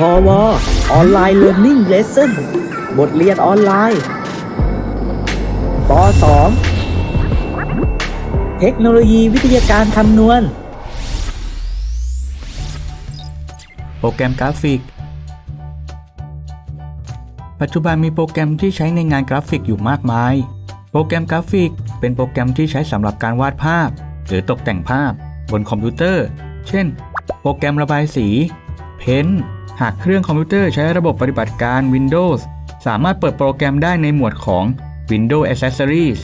พอวออนไลน์เรียนนิ่งเลสเซ่นบทเรียนออนไลน์ป .2 เทคโนโลยีวิทยาการคำนวณ โปรแกรมกราฟิก ปัจจุบันมีโปรแกรมที่ใช้ในงานกราฟิกอยู่มากมาย โปรแกรมกราฟิก เป็นโปรแกรมที่ใช้สำหรับการวาดภาพ หรือตกแต่งภาพ บนคอมพิวเตอร์ เช่น โปรแกรมระบายสี Paint หากเครื่องคอมพิวเตอร์ใช้ระบบปฏิบัติการ Windows สามารถเปิดโปรแกรมได้ในหมวดของ Windows Accessories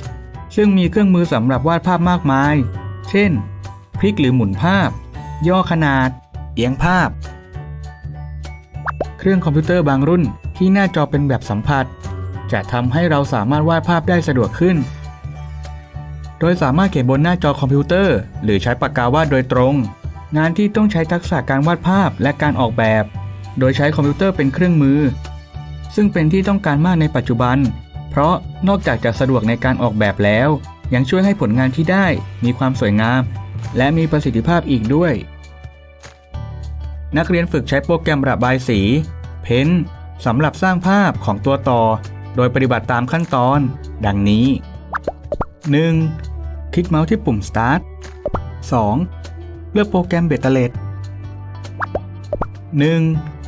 ซึ่งมีเครื่องมือสำหรับวาดภาพมากมาย เช่น พลิกหรือหมุนภาพ ย่อขนาด เอียงภาพ เครื่องคอมพิวเตอร์บางรุ่นที่หน้าจอเป็นแบบสัมผัส จะทำให้เราสามารถวาดภาพได้สะดวกขึ้น โดยสามารถเขียนบนหน้าจอคอมพิวเตอร์ หรือใช้ปากกาวาดโดยตรง งานที่ต้องใช้ทักษะการวาดภาพและการออกแบบ โดยใช้คอมพิวเตอร์เป็นเครื่องมือ ซึ่งเป็นที่ต้องการมากในปัจจุบัน เพราะนอกจากจะสะดวกในการออกแบบแล้ว ยังช่วยให้ผลงานที่ได้มีความสวยงาม และมีประสิทธิภาพอีกด้วย นักเรียนฝึกใช้โปรแกรมระบายสี เพ้นสำหรับสร้างภาพของตัวต่อ โดยปฏิบัติตามขั้นตอน ดังนี้ 1. คลิกเมาส์ที่ปุ่ม Start 2. เลือกโปรแกรมเบตเตอร์เลด 1.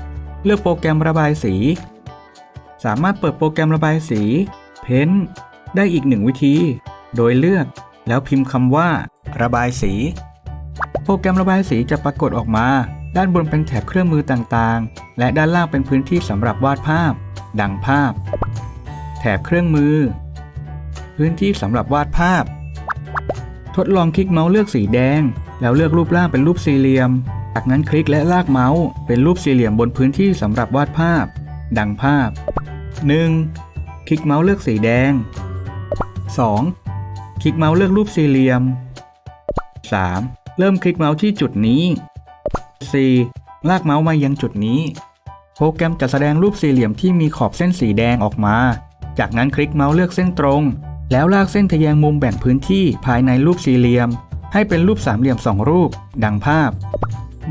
เลือกโปรแกรมระบายสี สามารถเปิดโปรแกรมระบายสีเพ้นได้อีกหนึ่งวิธี โดยเลือกแล้วพิมพ์คำว่า ระบายสี โปรแกรมระบายสีจะปรากฏออกมา ด้านบนเป็นแถบเครื่องมือต่างๆ และด้านล่างเป็นพื้นที่สำหรับวาดภาพ ดังภาพ แถบเครื่องมือ พื้นที่สำหรับวาดภาพ ทดลองคลิกเมาส์เลือกสีแดง แล้วเลือกรูปร่างเป็นรูปสี่เหลี่ยม จากนั้นคลิกและลากเมาส์เป็นรูปสี่เหลี่ยมบนพื้นที่สำหรับวาดภาพ ดังภาพ 1. คลิกเมาส์เลือกสีแดง 2. คลิกเมาส์เลือกรูปสี่เหลี่ยม 3. เริ่มคลิกเมาส์ที่จุดนี้ 4. ลากเมาส์มายังจุดนี้ โปรแกรมจะแสดงรูปสี่เหลี่ยมที่มีขอบเส้นสีแดงออกมา จากนั้นคลิกเมาส์เลือกเส้นตรง แล้วลากเส้นทะแยงมุมแบ่งพื้นที่ภายในรูปสี่เหลี่ยม ให้เป็นรูปสามเหลี่ยมสองรูป ดังภาพ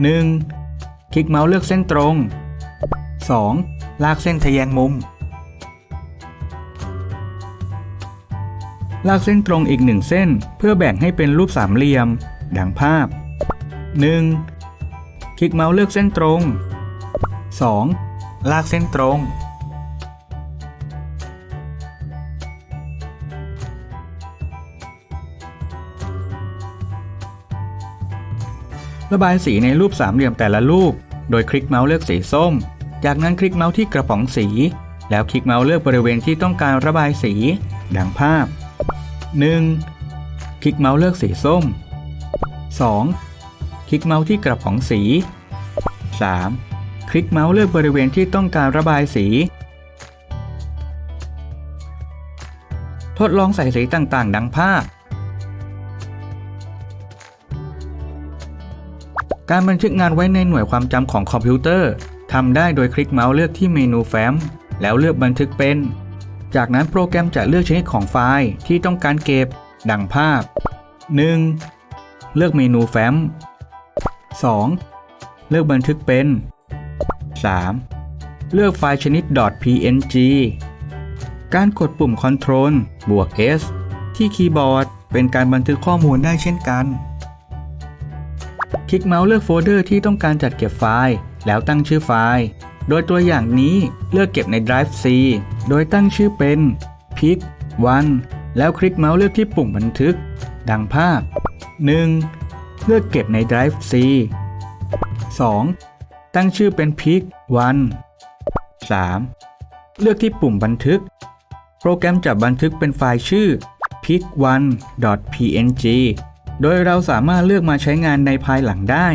1. คลิกเมาส์เลือกเส้นตรง 2. ลากเส้นทะแยงมุม ลากเส้นตรงอีกหนึ่งเส้น เพื่อแบ่งให้เป็นรูปสามเหลี่ยม ดังภาพ 1. คลิกเมาส์เลือกเส้นตรง 2. ลากเส้นตรง ระบายสีในรูปสามเหลี่ยมแต่ละรูป โดยคลิกเมาส์เลือกสีส้ม จากนั้นคลิกเมาส์ที่กระป๋องสี แล้วคลิกเมาส์เลือกบริเวณที่ต้องการระบายสี ดังภาพ 1. คลิกเมาส์เลือกสีส้ม 2. คลิกเมาส์ที่กระป๋องสี 3. คลิกเมาส์เลือกบริเวณที่ต้องการระบายสี ทดลองใส่สีต่างๆ ดังภาพ การบันทึกงานไว้ในหน่วยความจำของคอมพิวเตอร์ทำได้โดยคลิกเมาส์เลือกที่เมนูแฟ้ม แล้วเลือกบันทึกเป็น จากนั้นโปรแกรมจะเลือกชนิดของไฟล์ที่ต้องการเก็บ ดังภาพ 1. เลือกเมนูแฟ้ม 2. เลือกบันทึกเป็น 3. เลือกไฟล์ชนิด .png การกดปุ่ม Ctrl บวก S ที่คีย์บอร์ด เป็นการบันทึกข้อมูลได้เช่นกัน คลิกเมาส์เลือกโฟลเดอร์ที่ต้องการจัดเก็บไฟล์ แล้วตั้งชื่อไฟล์ โดยตัวอย่างนี้เลือกเก็บใน Drive C โดยตั้งชื่อเป็น pick one แล้วคลิกเมาส์เลือกที่ปุ่มบันทึก ดังภาพ 1. เลือกเก็บใน Drive C 2. ตั้งชื่อเป็น pick one 3. เลือกที่ปุ่มบันทึก โปรแกรมจะบันทึกเป็นไฟล์ชื่อ pick1.png โดยเราสามารถเลือกมาใช้งานในภายหลังได้